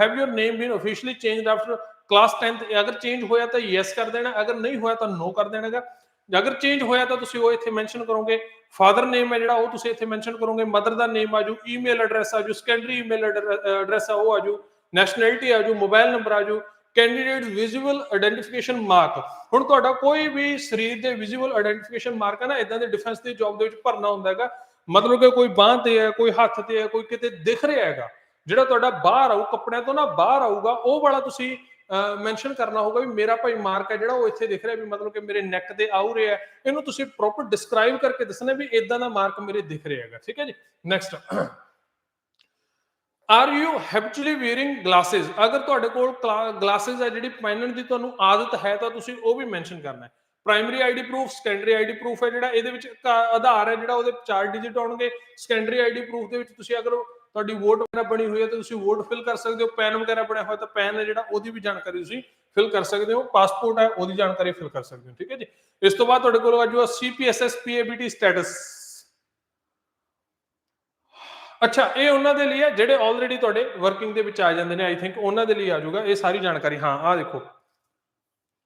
have your name been officially changed after class 10th ਅਗਰ ਚੇਂਜ ਹੋਇਆ ਤਾਂ ਯੈਸ ਕਰ ਦੇਣਾ, ਅਗਰ ਨਹੀਂ ਹੋਇਆ ਤਾਂ ਨੋ ਕਰ ਦੇਣਾਗਾ ਅਗਰ ਚੇਂਜ ਹੋਇਆ ਤਾਂ ਤੁਸੀਂ ਉਹ ਇੱਥੇ ਮੈਂਸ਼ਨ ਕਰੋਗੇ। ਫਾਦਰ ਨੇਮ ਹੈ ਜਿਹੜਾ, ਉਹ ਤੁਸੀਂ ਇੱਥੇ ਮੈਂਸ਼ਨ ਕਰੋਗੇ। ਮਦਰ ਦਾ ਨੇਮ ਆਜੂ ਈਮੇਲ ਐਡਰੈਸ ਆਜੂ ਸੈਕੰਡਰੀ ਈਮੇਲ ਐਡਰੈਸ ਆ, ਉਹ ਆਜੂ। ਨੈਸ਼ਨੈਲਿਟੀ ਆਜੂ ਮੋਬਾਈਲ ਨੰਬਰ ਆਜੂ। ਕੈਂਡੀਡੇਟ ਵਿਜ਼ੂਅਲ ਆਇਡੈਂਟੀਫਿਕੇਸ਼ਨ ਮਾਰਕ ਹੁਣ ਤੁਹਾਡਾ ਕੋਈ ਵੀ ਸਰੀਰ ਦੇ ਵਿਜ਼ੂਅਲ ਆਇਡੈਂਟੀਫਿਕੇਸ਼ਨ ਮਾਰਕ ਹੈ ਨਾ ਇਦਾਂ ਦੇ ਡਿਫੈਂਸ ਦੀ ਜੌਬ ਦੇ ਵਿੱਚ ਭਰਨਾ ਹੁੰਦਾ ਹੈਗਾ। ਮਤਲਬ ਕਿ ਕੋਈ ਬਾਹ ਤੇ ਹੈ, ਕੋਈ ਹੱਥ ਤੇ ਹੈ, ਕੋਈ ਕਿਤੇ ਦਿਖ ਰਿਹਾ ਹੈਗਾ। ਜਿਹੜਾ ਤੁਹਾਡਾ ਬਾਹਰ ਆਊ, ਕੱਪੜਿਆਂ ਤੋਂ ਨਾ ਬਾਹਰ ਆਊਗਾ, ਉਹ ਵਾਲਾ ਤੁਸੀਂ ਮੈਂਸ਼ਨ ਕਰਨਾ ਹੋਊਗਾ ਵੀ ਮੇਰਾ ਭਾਈ ਮਾਰਕ ਹੈ ਜਿਹੜਾ ਉਹ ਇੱਥੇ ਦਿਖ ਰਿਹਾ ਵੀ ਮਤਲਬ ਕਿ ਮੇਰੇ ਨੈਕ ਤੇ ਆਉ ਰਿਹਾ ਇਹਨੂੰ ਤੁਸੀਂ ਪ੍ਰੋਪਰ ਡਿਸਕ੍ਰਾਈਬ ਕਰਕੇ ਦੱਸਣਾ ਵੀ ਇਦਾਂ ਦਾ ਮਾਰਕ ਮੇਰੇ ਦਿਖ ਰਿਹਾ ਹੈਗਾ, ਠੀਕ ਹੈ ਜੀ? Next are you habitually wearing glasses ਅਗਰ ਤੁਹਾਡੇ ਕੋਲ ਗਲਾਸਸ ਹੈ ਜਿਹੜੀ ਪਹਿਨਣ ਦੀ ਤੁਹਾਨੂੰ ਆਦਤ ਹੈ ਤਾਂ ਤੁਸੀਂ ਉਹ ਵੀ ਮੈਂਸ਼ਨ ਕਰਨਾ ਹੈ। Primary ID proof secondary ID proof ਹੈ ਜਿਹੜਾ ਇਹਦੇ ਵਿੱਚ ਆਧਾਰ ਹੈ ਜਿਹੜਾ ਉਹਦੇ ਚਾਰ ਡਿਜਿਟ ਆਉਣਗੇ। ਸੈਕੰਡਰੀ ਆਈਡੀ ਪ੍ਰੂਫ ਦੇ ਵਿੱਚ ਤੁਸੀਂ ਅਗਰ ਤੁਹਾਡੀ ਵੋਟ ਵਗੈਰਾ ਬਣੀ ਹੋਈ ਹੈ ਤਾਂ ਤੁਸੀਂ ਵੋਟ ਫਿਲ ਕਰ ਸਕਦੇ ਹੋ, ਪੈਨ ਵਗੈਰਾ ਬਣਿਆ ਹੋਇਆ ਤਾਂ ਪੈਨ ਹੈ ਜਿਹੜਾ, ਉਹਦੀ ਵੀ ਜਾਣਕਾਰੀ ਤੁਸੀਂ ਫਿਲ ਕਰ ਸਕਦੇ ਹੋ, ਪਾਸਪੋਰਟ ਹੈ, ਉਹਦੀ ਜਾਣਕਾਰੀ ਫਿਲ ਕਰ ਸਕਦੇ ਹੋ, ਠੀਕ ਹੈ ਜੀ? ਇਸ ਤੋਂ ਬਾਅਦ ਤੁਹਾਡੇ ਕੋਲ ਆ ਜਾਊਗਾ ਸੀਪੀਐਸਐਸ ਪੀਏਬੀਟੀ ਸਟੇਟਸ ਅੱਛਾ, ਇਹ ਉਹਨਾਂ ਦੇ ਲਈ ਹੈ, ਜਿਹੜੇ ਆਲਰੇਡੀ ਤੁਹਾਡੇ ਵਰਕਿੰਗ ਦੇ ਵਿੱਚ ਆ ਜਾਂਦੇ ਨੇ ਆਈ ਥਿੰਕ ਉਹਨਾਂ ਦੇ ਲਈ ਆ ਜਾਊਗਾ, ਇਹ ਸਾਰੀ ਜਾਣਕਾਰੀ, ਹਾਂ, ਆਹ ਦੇਖੋ।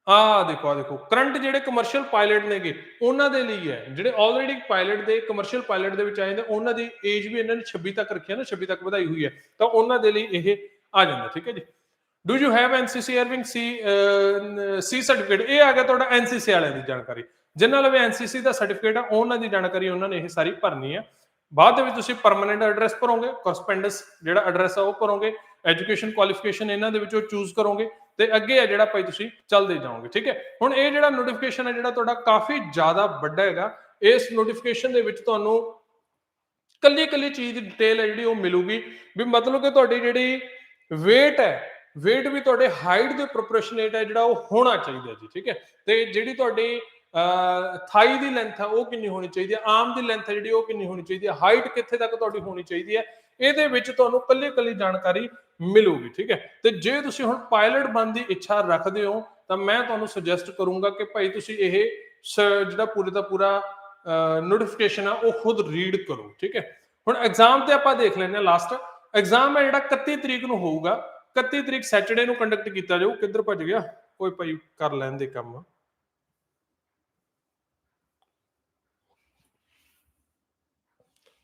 ਆਹ ਦੇਖੋ, ਆ ਦੇਖੋ, ਕਰੰਟ ਜਿਹੜੇ ਕਮਰਸ਼ੀਅਲ ਪਾਇਲਟ ਨੇਗੇ, ਉਹਨਾਂ ਦੇ ਲਈ ਹੈ। ਜਿਹੜੇ ਆਲਰੇਡੀ ਪਾਇਲਟ ਦੇ ਕਮਰਸ਼ੀਅਲ ਪਾਇਲਟ ਦੇ ਵਿੱਚ ਆਏ ਨੇ, ਉਹਨਾਂ ਦੀ ਏਜ ਵੀ ਇਹਨਾਂ ਨੇ 26 ਤੱਕ ਰੱਖੀ ਹੈ ਨਾ 26 ਤੱਕ ਵਧਾਈ ਹੋਈ ਹੈ। ਤਾਂ ਉਹਨਾਂ ਦੇ ਲਈ ਇਹ ਆ ਜਾਂਦਾ, ਠੀਕ ਹੈ ਜੀ। Do you have NCC air wing C C certificate ਇਹ ਆ ਗਿਆ ਤੁਹਾਡਾ ਐਨਸੀਸੀ ਵਾਲਿਆਂ ਦੀ ਜਾਣਕਾਰੀ। ਜਿਨ੍ਹਾਂ ਲਵੇ ਐਨਸੀਸੀ ਦਾ ਸਰਟੀਫਿਕੇਟ ਆ, ਉਹਨਾਂ ਦੀ ਜਾਣਕਾਰੀ, ਉਹਨਾਂ ਨੇ ਇਹ ਸਾਰੀ ਭਰਨੀ ਹੈ। ਬਾਅਦ ਦੇ ਵਿੱਚ ਤੁਸੀਂ ਪਰਮਨੈਂਟ ਐਡਰੈਸ ਭਰੋਗੇ ਕਰਸਪੈਂਡੈਂਸ ਜਿਹੜਾ ਐਡਰੈਸ ਆ ਉਹ ਭਰੋਗੇ ਐਜੂਕੇਸ਼ਨ ਕੁਆਲੀਫਿਕੇਸ਼ਨ ਇਹਨਾਂ ਦੇ ਵਿੱਚੋਂ ਚੂਜ਼ ਕਰੋਗੇ ਤੇ ਅੱਗੇ ਆ ਜਿਹੜਾ ਭਾਈ ਤੁਸੀਂ ਚੱਲਦੇ ਜਾਓਗੇ, ਠੀਕ ਹੈ? ਹੁਣ ਇਹ ਜਿਹੜਾ ਨੋਟੀਫਿਕੇਸ਼ਨ ਹੈ ਜਿਹੜਾ ਤੁਹਾਡਾ ਕਾਫੀ ਜ਼ਿਆਦਾ ਵੱਡਾ ਹੈਗਾ, ਇਸ ਨੋਟੀਫਿਕੇਸ਼ਨ ਦੇ ਵਿੱਚ ਤੁਹਾਨੂੰ ਕੱਲੀ ਕੱਲੀ ਚੀਜ਼ ਦੀ ਡਿਟੇਲ ਹੈ ਜਿਹੜੀ ਉਹ ਮਿਲੂਗੀ ਵੀ ਮਤਲਬ ਕਿ ਤੁਹਾਡੀ ਜਿਹੜੀ weight ਹੈ, weight ਵੀ ਤੁਹਾਡੇ ਹਾਈਟ ਦੇ ਪ੍ਰੋਪੋਰਸ਼ਨੇਟ ਹੈ ਜਿਹੜਾ ਉਹ ਹੋਣਾ ਚਾਹੀਦਾ ਜੀ, ਠੀਕ ਹੈ? ਤੇ ਜਿਹੜੀ ਤੁਹਾਡੀ ਥਾਈ ਦੀ ਲੈਂਥ ਹੈ ਉਹ ਕਿੰਨੀ ਹੋਣੀ ਚਾਹੀਦੀ ਹੈ ਆਰਮ ਦੀ ਲੈਂਥ ਹੈ ਜਿਹੜੀ, ਉਹ ਕਿੰਨੀ ਹੋਣੀ ਚਾਹੀਦੀ ਹੈ ਹਾਈਟ ਕਿੱਥੇ ਤੱਕ ਤੁਹਾਡੀ ਹੋਣੀ ਚਾਹੀਦੀ ਹੈ ਇਹਦੇ ਵਿੱਚ ਤੁਹਾਨੂੰ ਕੱਲੀ ਕੱਲੀ ਜਾਣਕਾਰੀ ਮਿਲੂਗੀ, ਠੀਕ ਹੈ? ਤੇ ਜੇ ਤੁਸੀਂ ਹੁਣ ਪਾਇਲਟ ਬਣਨ ਦੀ ਇੱਛਾ ਰੱਖਦੇ ਹੋ, ਤਾਂ ਮੈਂ ਤੁਹਾਨੂੰ ਸੁਜੈਸਟ ਕਰੂੰਗਾ ਕਿ ਭਾਈ ਤੁਸੀਂ ਇਹ ਜਿਹੜਾ ਪੂਰੇ ਦਾ ਪੂਰਾ ਨੋਟੀਫਿਕੇਸ਼ਨ ਆ, ਉਹ ਖੁਦ ਰੀਡ ਕਰੋ, ਠੀਕ ਹੈ? ਹੁਣ ਐਗਜ਼ਾਮ ਤੇ ਆਪਾਂ ਦੇਖ ਲੈਂਦੇ ਹਾਂ ਲਾਸਟ ਐਗਜ਼ਾਮ ਹੈ ਜਿਹੜਾ 31 ਤਰੀਕ ਨੂੰ ਹੋਊਗਾ। 31 ਤਰੀਕ ਸੈਟਰਡੇ ਨੂੰ ਕੰਡਕਟ ਕੀਤਾ ਜਾਊ। ਕਿੱਧਰ ਭੱਜ ਗਿਆ? ਓਏ ਭਾਈ, ਕਰ ਲੈਣ ਦੇ ਕੰਮ।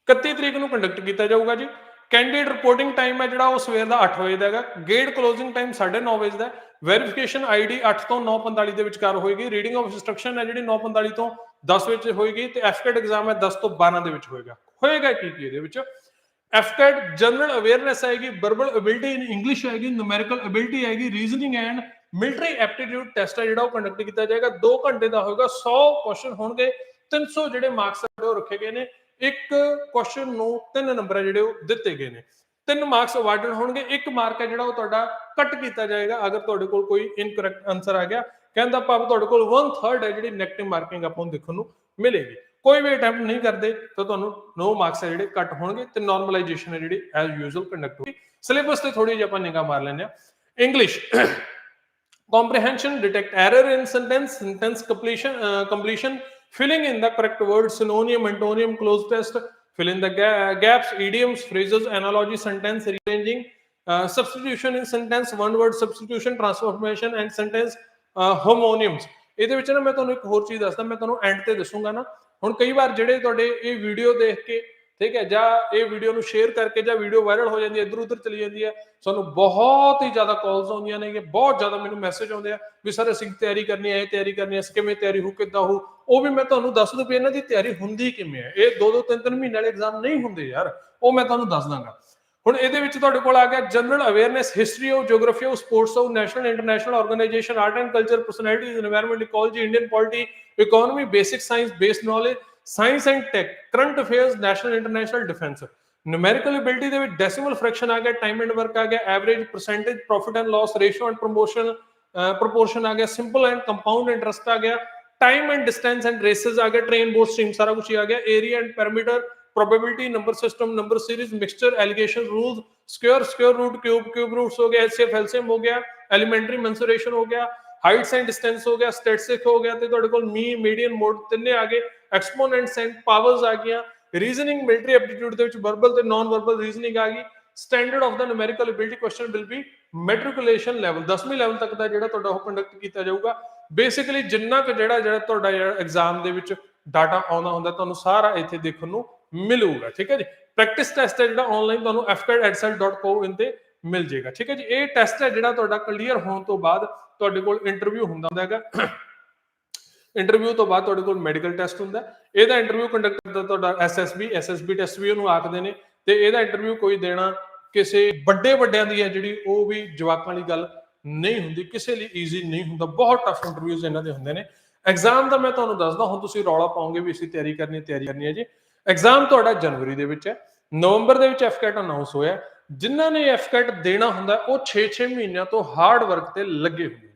31 ਤਰੀਕ ਨੂੰ ਕੰਡਕਟ ਕੀਤਾ ਜਾਊਗਾ ਜੀ। ਕੈਂਡੀਡੇਟ ਰਿਪੋਰਟਿੰਗ ਟਾਈਮ ਹੈ ਜਿਹੜਾ, ਉਹ ਸਵੇਰ ਦਾ 8 ਵਜੇ ਦਾ ਹੈਗਾ। ਗੇਟ ਕਲੋਜ਼ਿੰਗ ਟਾਈਮ 9:30 ਵਜੇ ਦਾ ਵੈਰੀਫਿਕੇਸ਼ਨ ਆਈਡੀ 8 ਤੋਂ 9:45 ਦੇ ਵਿਚਕਾਰ ਹੋਏਗੀ। ਰੀਡਿੰਗ ਆਫ ਇੰਸਟਰਕਸ਼ਨ ਹੈ ਜਿਹੜੀ 9:45 ਤੋਂ 10 ਵਿੱਚ ਹੋਏਗੀ ਤੇ ਐਫਕੈਟ ਐਗਜ਼ਾਮ ਹੈ 10 ਤੋਂ 12 ਦੇ ਵਿੱਚ ਹੋਏਗਾ। ਹੋਏਗਾ ਕੀ ਕੀ ਇਹਦੇ ਵਿੱਚ? ਐਫਕੈਟ ਜਨਰਲ ਅਵੇਅਰਨੈਸ ਆਏਗੀ ਵਰਬਲ ਅਬਿਲਿਟੀ ਇਨ ਇੰਗਲਿਸ਼ ਆਏਗੀ ਨੂਮੈਰੀਕਲ ਅਬਿਲਿਟੀ ਆਏਗੀ reasoning and military aptitude test ਹੈ ਜਿਹੜਾ, ਉਹ ਕੰਡਕਟ ਕੀਤਾ ਜਾਏਗਾ। 2 ਘੰਟੇ ਦਾ ਹੋਏਗਾ 100 ਕੁਐਸਚਨ ਹੋਣਗੇ। 300 ਜਿਹੜੇ ਮਾਰਕਸ ਉਹ ਰੱਖੇ ਗਏ ਨੇ। ਇੱਕ ਕੁਐਸਚਨ ਨੂੰ ਤਿੰਨ ਨੰਬਰ ਹੈ ਜਿਹੜੇ ਉਹ ਦਿੱਤੇ ਗਏ ਨੇ। ਤਿੰਨ ਮਾਰਕਸ ਅਵਾਰਡਡ ਹੋਣਗੇ ਇੱਕ ਮਾਰਕ ਹੈ ਜਿਹੜਾ ਉਹ ਤੁਹਾਡਾ ਕੱਟ ਕੀਤਾ ਜਾਏਗਾ। ਅਗਰ ਤੁਹਾਡੇ ਕੋਲ ਕੋਈ ਇਨਕਰੈਕਟ ਆਨਸਰ ਆ ਗਿਆ ਕਹਿੰਦਾ ਭਾਵ ਤੁਹਾਡੇ ਕੋਲ 1/3 ਹੈ ਜਿਹੜੀ 네ਗੇਟਿਵ ਮਾਰਕਿੰਗ ਆਪਾਂ ਨੂੰ ਦੇਖਣ ਨੂੰ ਮਿਲੇਗੀ। ਕੋਈ ਵੀ ਅਟੈਂਪਟ ਨਹੀਂ ਕਰਦੇ ਤਾਂ ਤੁਹਾਨੂੰ 9 ਮਾਰਕਸ ਹੈ ਜਿਹੜੇ ਕੱਟ ਹੋਣਗੇ ਤੇ ਨਾਰਮਲਾਈਜੇਸ਼ਨ ਹੈ ਜਿਹੜੀ ਐਜ਼ ਯੂਜ਼ੁਅਲ ਕੰਡਕਟ ਹੋਗੀ ਸਿਲੇਬਸ ਤੇ ਥੋੜੀ ਜਿਹੀ ਆਪਾਂ ਨਿਗਾਹ ਮਾਰ ਲੈਂਦੇ ਆ English comprehension detect error in sentence sentence completion uh, filling in the correct words synonym antonym close test fill in the ga- gaps idioms phrases analogy sentence rearranging uh, substitution in sentence one word substitution transformation and sentence uh, homonyms ਇਹਦੇ ਵਿੱਚ ਨਾ ਮੈਂ ਤੁਹਾਨੂੰ ਇੱਕ ਹੋਰ ਚੀਜ਼ ਦੱਸਦਾ ਮੈਂ ਤੁਹਾਨੂੰ ਐਂਡ ਤੇ ਦੱਸੂਗਾ ਨਾ ਹੁਣ ਕਈ ਵਾਰ ਜਿਹੜੇ ਤੁਹਾਡੇ ਇਹ ਵੀਡੀਓ ਦੇਖ ਕੇ ਠੀਕ ਹੈ, ਜਾਂ ਇਹ ਵੀਡੀਓ ਨੂੰ ਸ਼ੇਅਰ ਕਰਕੇ ਜਾਂ ਵੀਡੀਓ ਵਾਇਰਲ ਹੋ ਜਾਂਦੀ ਹੈ, ਇਧਰ ਉਧਰ ਚਲੀ ਜਾਂਦੀ ਹੈ, ਸਾਨੂੰ ਬਹੁਤ ਹੀ ਜ਼ਿਆਦਾ ਕਾਲਸ ਆਉਂਦੀਆਂ ਨੇ ਕਿ ਬਹੁਤ ਜ਼ਿਆਦਾ ਮੈਨੂੰ ਮੈਸੇਜ ਆਉਂਦੇ ਆ ਵੀ ਸਰ ਅਸੀਂ ਤਿਆਰੀ ਕਰਨੀ ਹੈ, ਇਹ ਤਿਆਰੀ ਕਰਨੀ ਹੈ ਕਿਵੇਂ ਤਿਆਰੀ ਹੋ, ਕਿੱਦਾਂ ਹੋ, ਉਹ ਵੀ ਮੈਂ ਤੁਹਾਨੂੰ ਦੱਸ ਦੂੰ ਵੀ ਇਹਨਾਂ ਦੀ ਤਿਆਰੀ ਹੁੰਦੀ ਕਿਵੇਂ ਹੈ। ਇਹ 2-2 3-3 ਮਹੀਨੇ ਵਾਲੇ ਐਗਜ਼ਾਮ ਨਹੀਂ ਹੁੰਦੇ ਯਾਰ, ਉਹ ਮੈਂ ਤੁਹਾਨੂੰ ਦੱਸ ਦਾਂਗਾ। ਹੁਣ ਇਹਦੇ ਵਿੱਚ ਤੁਹਾਡੇ ਕੋਲ ਆ ਗਿਆ general awareness history of geography of sports of national international organisation art and culture personalities environment ecology Indian polity economy basic science based knowledge science and tech current affairs national international defence numerical ability ਦੇ ਵਿੱਚ decimal fraction ਆ ਗਿਆ time and work ਆ ਗਿਆ average percentage profit and loss ratio and promotion proportion ਆ ਗਿਆ simple and compound interest ਆ ਗਿਆ time and distance and races ਆ ਗਿਆ ਟ੍ਰੇਨ ਬੋਟ ਸਟ੍ਰੀਮ ਸਾਰਾ ਕੁਝ ਹੀ ਆ ਗਿਆ area and perimeter probability, number system, number series, mixture, allegation, rules, square square root, cube cube roots ਹੋ ਗਿਆ HCF LCM ਹੋ ਗਿਆ elementary mensuration ਹੋ ਗਿਆ heights and distance ਹੋ ਗਿਆ statistic ਹੋ ਗਿਆ ਤੇ ਤੁਹਾਡੇ ਕੋਲ mean, median, mode ਤਿੰਨੇ ਆ ਗਏ exponents and powers ਆ ਗਈਆਂ। ਰੀਜ਼ਨਿੰਗ ਮਿਲਟਰੀ ਐਪਟੀਟਿਊਡ ਦੇ ਵਿੱਚ ਵਰਬਲ ਤੇ ਨਾਨ ਵਰਬਲ ਰੀਜ਼ਨਿੰਗ ਆ ਗਈ। Standard of the numerical ability question will be matriculation level 10ਵੀਂ ਲੈਵਲ ਤੱਕ ਦਾ ਜਿਹੜਾ ਤੁਹਾਡਾ ਉਹ ਕੰਡਕਟ ਕੀਤਾ ਜਾਊਗਾ। ਬੇਸਿਕਲੀ ਜਿੰਨਾ ਕੁ ਜਿਹੜਾ ਜਿਹੜਾ ਤੁਹਾਡਾ ਜਿਹੜਾ ਐਗਜ਼ਾਮ ਦੇ ਵਿੱਚ ਡਾਟਾ ਆਉਂਦਾ ਹੁੰਦਾ, ਤੁਹਾਨੂੰ ਸਾਰਾ ਇੱਥੇ ਦੇਖਣ ਨੂੰ ਮਿਲੂਗਾ, ਠੀਕ ਹੈ ਜੀ? ਪ੍ਰੈਕਟਿਸ ਟੈਸਟ ਹੈ ਜਿਹੜਾ ਆਨਲਾਈਨ ਤੁਹਾਨੂੰ fcadexcel.co ਤੇ ਮਿਲ ਜਾਏਗਾ, ਠੀਕ ਹੈ ਜੀ? ਇਹ ਟੈਸਟ ਹੈ ਜਿਹੜਾ ਤੁਹਾਡਾ ਕਲੀਅਰ ਹੋਣ ਤੋਂ ਬਾਅਦ ਤੁਹਾਡੇ ਕੋਲ ਇੰਟਰਵਿਊ ਹੁੰਦਾ ਹੈਗਾ। ਇੰਟਰਵਿਊ ਤੋਂ ਬਾਅਦ ਤੁਹਾਡੇ ਕੋਲ ਮੈਡੀਕਲ ਟੈਸਟ ਹੁੰਦਾ ਇਹਦਾ ਇੰਟਰਵਿਊ ਕੰਡਕਟ ਕਰਦਾ ਤੁਹਾਡਾ ਐਸਐਸਬੀ ਐਸਐਸਬੀ ਟੈਸਟ ਵੀ ਉਹਨੂੰ ਆਖਦੇ ਨੇ ਤੇ ਇਹਦਾ ਇੰਟਰਵਿਊ ਕੋਈ ਦੇਣਾ ਕਿਸੇ ਵੱਡੇ ਵੱਡਿਆਂ ਦੀ ਹੈ ਜਿਹੜੀ ਉਹ ਵੀ ਜਵਾਕਾਂ ਵਾਲੀ ਗੱਲ ਨਹੀਂ ਹੁੰਦੀ, ਕਿਸੇ ਲਈ ਈਜ਼ੀ ਨਹੀਂ ਹੁੰਦਾ। ਬਹੁਤ ਟਫ ਇੰਟਰਵਿਊਜ਼ ਇਹਨਾਂ ਦੇ ਹੁੰਦੇ ਨੇ। ਐਗਜ਼ਾਮ ਦਾ ਮੈਂ ਤੁਹਾਨੂੰ ਦੱਸਦਾ, ਹੁਣ ਤੁਸੀਂ ਰੌਲਾ ਪਾਉਂਗੇ ਵੀ ਅਸੀਂ ਤਿਆਰੀ ਕਰਨੀ ਤਿਆਰੀ ਕਰਨੀ ਹੈ ਜੀ। ਐਗਜ਼ਾਮ ਤੁਹਾਡਾ ਜਨਵਰੀ ਦੇ ਵਿੱਚ ਹੈ। ਨਵੰਬਰ ਦੇ ਵਿੱਚ ਐਫਕੈਟ ਅਨਾਉਂਸ ਹੋਇਆ ਜਿਨ੍ਹਾਂ ਨੇ ਐਫਕੈਟ ਦੇਣਾ ਹੁੰਦਾ, ਉਹ 6-6 ਮਹੀਨਿਆਂ ਤੋਂ ਹਾਰਡ ਵਰਕ ਤੇ ਲੱਗੇ ਹੋਏ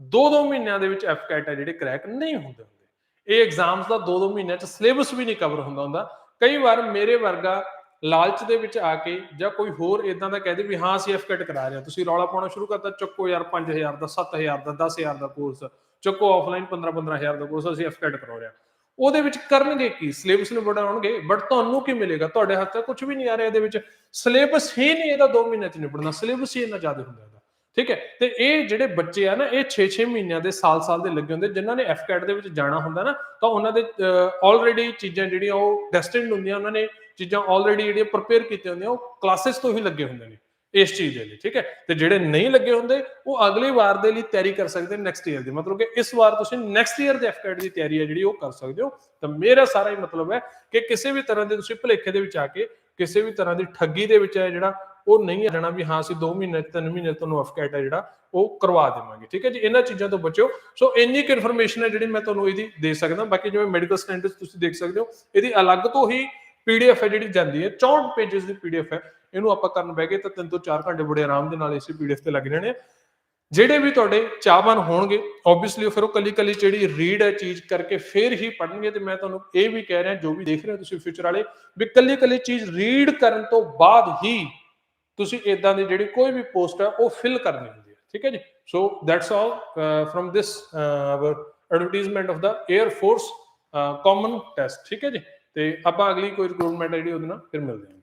2-2 ਮਹੀਨਿਆਂ ਦੇ ਵਿੱਚ ਐਫਕੈਟ ਹੈ ਜਿਹੜੇ ਕਰੈਕ ਨਹੀਂ ਹੁੰਦੇ ਹੁੰਦੇ। ਇਹ ਐਗਜ਼ਾਮਸ ਦਾ 2-2 ਮਹੀਨਿਆਂ ਚ ਸਿਲੇਬਸ ਵੀ ਨਹੀਂ ਕਵਰ ਹੁੰਦਾ ਹੁੰਦਾ। ਕਈ ਵਾਰ ਮੇਰੇ ਵਰਗਾ ਲਾਲਚ ਦੇ ਵਿੱਚ ਆ ਕੇ ਜਾਂ ਕੋਈ ਹੋਰ ਇਦਾਂ ਦਾ ਕਹਦੇ ਵੀ ਹਾਂ, ਅਸੀਂ ਐਫਕੈਟ ਕਰਾ ਰਹੇ ਹਾਂ। ਤੁਸੀਂ ਰੌਲਾ ਪਾਉਣਾ ਸ਼ੁਰੂ ਕਰਤਾ, ਚੱਕੋ ਯਾਰ 5000 ਦਾ 7000 ਦਾ 10000 ਦਾ ਕੋਰਸ ਚੱਕੋ ਆਫਲਾਈਨ 15 15000 ਦਾ ਕੋਰਸ ਅਸੀਂ ਐਫਕੈਟ ਕਰਾ ਰਹੇ ਹਾਂ। ਉਹਦੇ ਵਿੱਚ ਕਰਨਗੇ ਕੀ? ਸਿਲੇਬਸ ਨੂੰ ਵਧਾਉਣਗੇ ਬਟ ਤੁਹਾਨੂੰ ਕੀ ਮਿਲੇਗਾ? ਤੁਹਾਡੇ ਹੱਥ ਤੇ ਕੁਝ ਵੀ ਨਹੀਂ ਆ ਰਿਹਾ ਇਹਦੇ ਵਿੱਚ। ਸਿਲੇਬਸ ਹੀ ਨਹੀਂ ਇਹਦਾ 2 ਮਹੀਨੇ ਚ ਨਿਬੜਨਾ। ਸਿਲੇਬਸ ਹੀ ਇੰਨਾ ਜ਼ਿਆਦਾ ਹੁੰਦਾ ਠੀਕ ਹੈ? ਤੇ ਇਹ ਜਿਹੜੇ ਬੱਚੇ ਆ ਨਾ, ਇਹ 6-6 ਮਹੀਨਿਆਂ ਦੇ ਸਾਲ-ਸਾਲ ਦੇ ਲੱਗੇ ਹੁੰਦੇ, ਜਿਨ੍ਹਾਂ ਨੇ ਐਫਕੈਟ ਦੇ ਵਿੱਚ ਜਾਣਾ ਹੁੰਦਾ ਨਾ, ਤਾਂ ਉਹਨਾਂ ਦੇ ਆਲਰੇਡੀ ਚੀਜ਼ਾਂ ਜਿਹੜੀਆਂ ਉਹ ਡੈਸਟਿਨਡ ਹੁੰਦੀਆਂ, ਉਹਨਾਂ ਨੇ ਚੀਜ਼ਾਂ ਆਲਰੇਡੀ ਜਿਹੜੀਆਂ ਪ੍ਰਪੇਅਰ ਕੀਤੀਆਂ ਹੁੰਦੀਆਂ, ਉਹ ਕਲਾਸਿਸ ਤੋਂ ਹੀ ਲੱਗੇ ਹੁੰਦੇ ਨੇ ਇਸ ਚੀਜ਼ ਦੇ ਲਈ, ਠੀਕ ਹੈ? ਤੇ ਜਿਹੜੇ ਨਹੀਂ ਲੱਗੇ ਹੁੰਦੇ, ਉਹ ਅਗਲੀ ਵਾਰ ਦੇ ਲਈ ਤਿਆਰੀ ਕਰ ਸਕਦੇ ਨੈਕਸਟ ਈਅਰ ਦੀ, ਮਤਲਬ ਕਿ ਇਸ ਵਾਰ ਤੁਸੀਂ ਨੈਕਸਟ ਈਅਰ ਦੇ ਐਫਕੈਟ ਦੀ ਤਿਆਰੀ ਹੈ ਜਿਹੜੀ ਉਹ ਕਰ ਸਕਦੇ ਹੋ, ਤਾਂ ਮੇਰਾ ਸਾਰਾ ਹੀ ਮਤਲਬ ਹੈ ਕਿ ਕਿਸੇ ਵੀ ਤਰ੍ਹਾਂ ਦੇ ਤੁਸੀਂ ਭੁਲੇਖੇ ਦੇ ਵਿੱਚ ਆ ਕੇ, ਕਿਸੇ ਵੀ ਤਰ੍ਹਾਂ ਦੀ ਠੱਗੀ ਦੇ ਵਿੱਚ ਹੈ ਜਿਹੜਾ ਉਹ ਨਹੀਂ ਰਹਿਣਾ ਵੀ ਹਾਂ ਅਸੀਂ 2 ਮਹੀਨੇ 3 ਮਹੀਨੇ ਤੁਹਾਨੂੰ ਐਫਕੈਟ ਹੈ ਜਿਹੜਾ, ਉਹ ਕਰਵਾ ਦੇਵਾਂਗੇ, ਠੀਕ ਹੈ ਜੀ? ਇਹਨਾਂ ਚੀਜ਼ਾਂ ਤੋਂ ਬਚਿਓ। ਸੋ ਇੰਨੀ ਕੁ ਇਨਫੋਰਮੇਸ਼ਨ ਹੈ ਜਿਹੜੀ ਮੈਂ ਤੁਹਾਨੂੰ ਇਹਦੀ ਦੇ ਸਕਦਾ। ਬਾਕੀ ਜਿਵੇਂ ਮੈਡੀਕਲ ਸਟੈਂਡਰਡਸ ਤੁਸੀਂ ਦੇਖ ਸਕਦੇ ਹੋ, ਇਹਦੀ ਅਲੱਗ ਤੋਂ ਹੀ ਪੀਡੀਐਫ ਹੈ ਜਿਹੜੀ ਜਾਂਦੀ ਹੈ 64 ਪੇजेस ਦੀ ਪੀਡੀਐਫ ਹੈ। ਇਹਨੂੰ ਆਪਾਂ ਕਰਨ ਬਹਿ ਗਏ ਤਾਂ 3 ਤੋਂ 4 ਘੰਟੇ ਬੜੇ ਆਰਾਮ ਦੇ ਨਾਲ ਇਸੇ ਪੀਡੀਐਫ ਤੇ ਲੱਗ ਜਾਣੇ ਆ। ਜਿਹੜੇ ਵੀ ਤੁਹਾਡੇ ਚਾਹਵਾਨ ਹੋਣਗੇ ਆਬਵੀਅਸਲੀ ਫਿਰ ਉਹ ਕੱਲੀ ਕੱਲੀ ਜਿਹੜੀ ਰੀਡ ਹੈ ਚੀਜ਼ ਕਰਕੇ ਫਿਰ ਹੀ ਪੜਨਗੇ ਤੇ ਮੈਂ ਤੁਹਾਨੂੰ ਇਹ ਵੀ ਕਹਿ ਰਿਹਾ, ਜੋ ਵੀ ਦੇਖ ਰਹੇ ਹੋ ਤੁਸੀਂ ਫਿਊਚਰ ਵਾਲੇ, ਵੀ ਕੱਲੀ ਕੱਲੀ ਚੀਜ਼ ਰੀਡ ਕਰਨ ਤੋਂ ਬਾਅਦ ਹੀ ਤੁਸੀਂ ਇਦਾਂ ਦੀ ਜਿਹੜੀ ਕੋਈ ਵੀ ਪੋਸਟ ਹੈ ਉਹ ਫਿਲ ਕਰਨੀ ਹੁੰਦੀ ਹੈ ਠੀਕ ਹੈ ਜੀ? So that's all from this our advertisement of the air force common test ਠੀਕ ਹੈ ਜੀ? ਤੇ ਆਪਾਂ ਅਗਲੀ ਕੋਈ ਰਿਕਰੂਟਮੈਂਟ ਜਿਹੜੀ ਉਹਦੇ ਨਾਲ ਫਿਰ ਮਿਲਦੇ ਹਾਂ